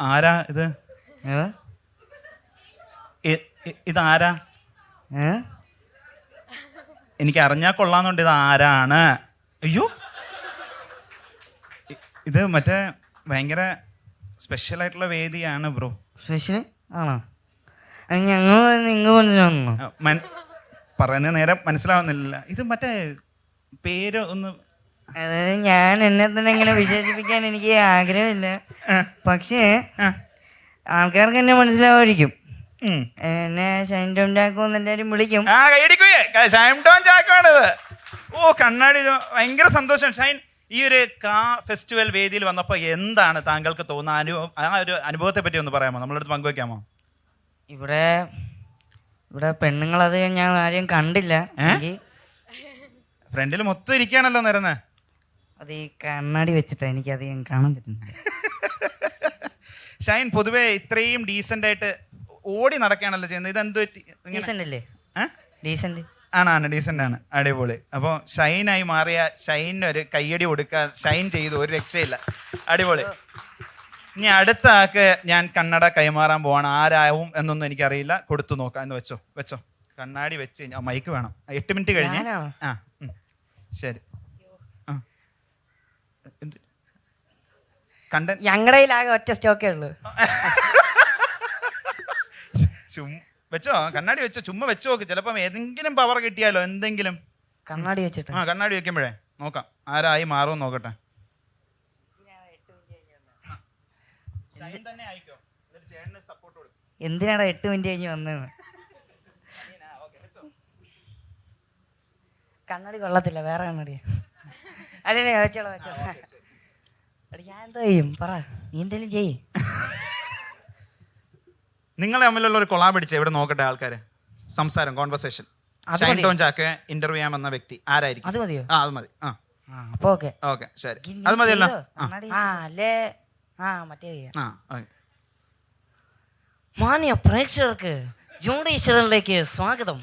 ആരാ ഇത്? ഇത് ആരാ ഇ- ഇതാരാ? ഏ? എനിക്ക് അറിഞ്ഞാൽ കൊള്ളാന്നുണ്ട്. ഇത് ആരാണ് അയ്യോ ഇത് മറ്റേ ഭയങ്കര സ്പെഷ്യൽ ആയിട്ടുള്ള വേദിയാണ് ബ്രോ. സ്പെഷ്യൽ ആണോ? ഞങ്ങൾ നിങ്ങൾ കൊണ്ടുവന്നു പറയുന്ന നേരം മനസ്സിലാവുന്നില്ല. ഇത് മറ്റേ പേര് ഒന്ന് അതായത് ഞാൻ എന്നെ തന്നെ ഇങ്ങനെ വിശേഷിപ്പിക്കാൻ എനിക്ക് ആഗ്രഹമില്ല. പക്ഷേ ആൾക്കാർക്ക് എന്നെ മനസ്സിലാവുമായിരിക്കും എന്നെ ഷൈൻ ടോം ചാക്കോ എന്ന് എല്ലാവരും വിളിക്കും. ആ കൈയടിക്കുകയെ ഷൈൻ ടോൺ ചാക്കാണിത് ഓ കണ്ണാടി ഭയങ്കര സന്തോഷം. ഷൈൻ ഈ ഒരു കാ ഫെസ്റ്റിവൽ വേദിയിൽ വന്നപ്പോൾ എന്താണ് താങ്കൾക്ക് തോന്നുന്ന അനുഭവം ആ ഒരു അനുഭവത്തെ പറ്റി ഒന്ന് പറയാമോ? നമ്മളടുത്ത് പങ്കുവെക്കാമോ? ഇവിടെ ഇവിടെ പെണ്ണുങ്ങളത് ഞാൻ ആരെയും കണ്ടില്ല. ഫ്രണ്ടിൽ മൊത്തം ഇരിക്കുകയാണല്ലോ നിരന്ന്. അത് ഈ കണ്ണാടി വെച്ചിട്ടാണ് എനിക്ക് അധികം കാണാൻ പറ്റുന്നില്ല ഷൈൻ പൊതുവെ ഇത്രയും ഡീസെന്റ് ആയിട്ട് ഓടി നടക്കുകയാണല്ലോ ചെയ്യുന്നത്. ഇത് എന്ത് പറ്റി? ഇങ്ങനെ- ഡീസന്റ് അല്ലേ? ഏ? ഡീസന്റ് ആണ് ആണ് ആണ്. അടിപൊളി. അപ്പോൾ ഷൈനായി മാറിയ ഷൈനിന് ഒരു കയ്യടി കൊടുക്കാൻ ഷൈൻ ചെയ്തു ഒരു രക്ഷയില്ല. അടിപൊളി. ഇനി അടുത്ത ആൾക്ക് ഞാൻ കണ്ണട കൈമാറാൻ പോവാണ്. ആരാവും എന്നൊന്നും എനിക്കറിയില്ല. കൊടുത്തു നോക്കാം. എന്ന് വെച്ചോ വെച്ചോ. കണ്ണാടി വെച്ച് കഴിഞ്ഞാൽ മൈക്ക് വേണം. എട്ട് മിനിറ്റ് കഴിഞ്ഞ്? ഞാനാണോ? ആ ഉം. ശരി ആ എന്ത്? കണ്ടൻ ഞങ്ങളുടെ ആകെ ഒറ്റ സ്റ്റോക്കേ ഉള്ളൂ. ചും വെച്ചോ കണ്ണാടി വെച്ചോ ചുമ്മാ വെച്ചു നോക്ക്. ചിലപ്പം ഏതെങ്കിലും പവർ കിട്ടിയാലോ എന്തെങ്കിലും. കണ്ണാടി വെച്ചിട്ട്. ആ കണ്ണാടി വെക്കുമ്പോഴേ നോക്കാം. ആരായി മാറും നോക്കട്ടെ. എന്തിനാടാ എട്ട് മിനിറ്റ് കഴിഞ്ഞ് വന്നത് കണ്ണാടി കൊള്ളത്തില്ല വേറെ കണ്ണാടി അല്ലേ വെച്ചോളാം വെച്ചോളാം. ഞാൻ എന്തോ ചെയ്യും? പറ. നീ എന്തെങ്കിലും ചെയ്യ്. നിങ്ങൾ തമ്മിലുള്ള ഒരു കൊളാ പിടിച്ച ഇവിടെ നോക്കട്ടെ ആൾക്കാര്? സംസാരം കോൺവെർസേഷൻ അത് ഷൈൻ മതി. ടോൺ ചാക്ക് ഇന്റർവ്യൂ ചെയ്യാമെന്ന വ്യക്തി. ആരായിരിക്കും? അത് മതിയോ? ആ അത് മതി. ആ. ആ അപ്പൊ ഓക്കെ. ഓക്കെ ശരി. അത് മതിയല്ലോ. ആ. ആ അല്ലേ? ആ മറ്റേ ചെയ്യാം. ആ ഓക്കെ. മാന്യ പ്രേക്ഷകർക്ക് ജൂഡീശ്വരനിലേക്ക് സ്വാഗതം.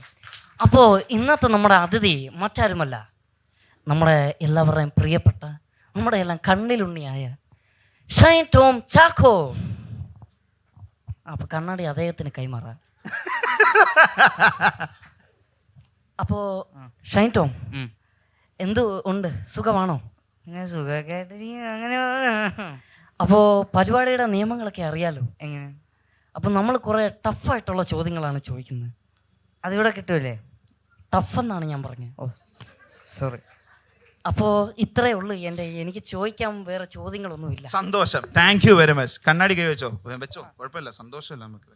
അപ്പോൾ ഇന്നത്തെ നമ്മുടെ അതിഥി മറ്റാരുമല്ല നമ്മുടെ എല്ലാവരുടെയും പ്രിയപ്പെട്ട നമ്മുടെ എല്ലാം കണ്ണിലുണ്ണിയായ. ഷൈൻ ടോം ചാക്കോ അപ്പോൾ കണ്ണാടി അദ്ദേഹത്തിന് കൈമാറ. അപ്പോ ഷൈൻ ടോം. എന്തു ഉണ്ട്? സുഖമാണോ? സുഖമൊക്കെ അങ്ങനെ അപ്പോൾ പരിപാടിയുടെ നിയമങ്ങളൊക്കെ അറിയാലോ? എങ്ങനെ? അപ്പോൾ നമ്മൾ കുറേ ടഫായിട്ടുള്ള ചോദ്യങ്ങളാണ് ചോദിക്കുന്നത്. അതിവിടെ കിട്ടൂലേ? ടഫെന്നാണ് ഞാൻ പറഞ്ഞത്. ഓ സോറി അപ്പോൾ ഇത്രേ ഉള്ളൂ എന്റെ എനിക്ക് ചോദിക്കാൻ വേറെ ചോദ്യങ്ങളൊന്നുമില്ല. സന്തോഷം. താങ്ക് യു വെരി മച്ച് കണ്ണാടി കൈ വെച്ചോ? വെച്ചോ? കുഴപ്പമില്ല. സന്തോഷമില്ല നമുക്ക്.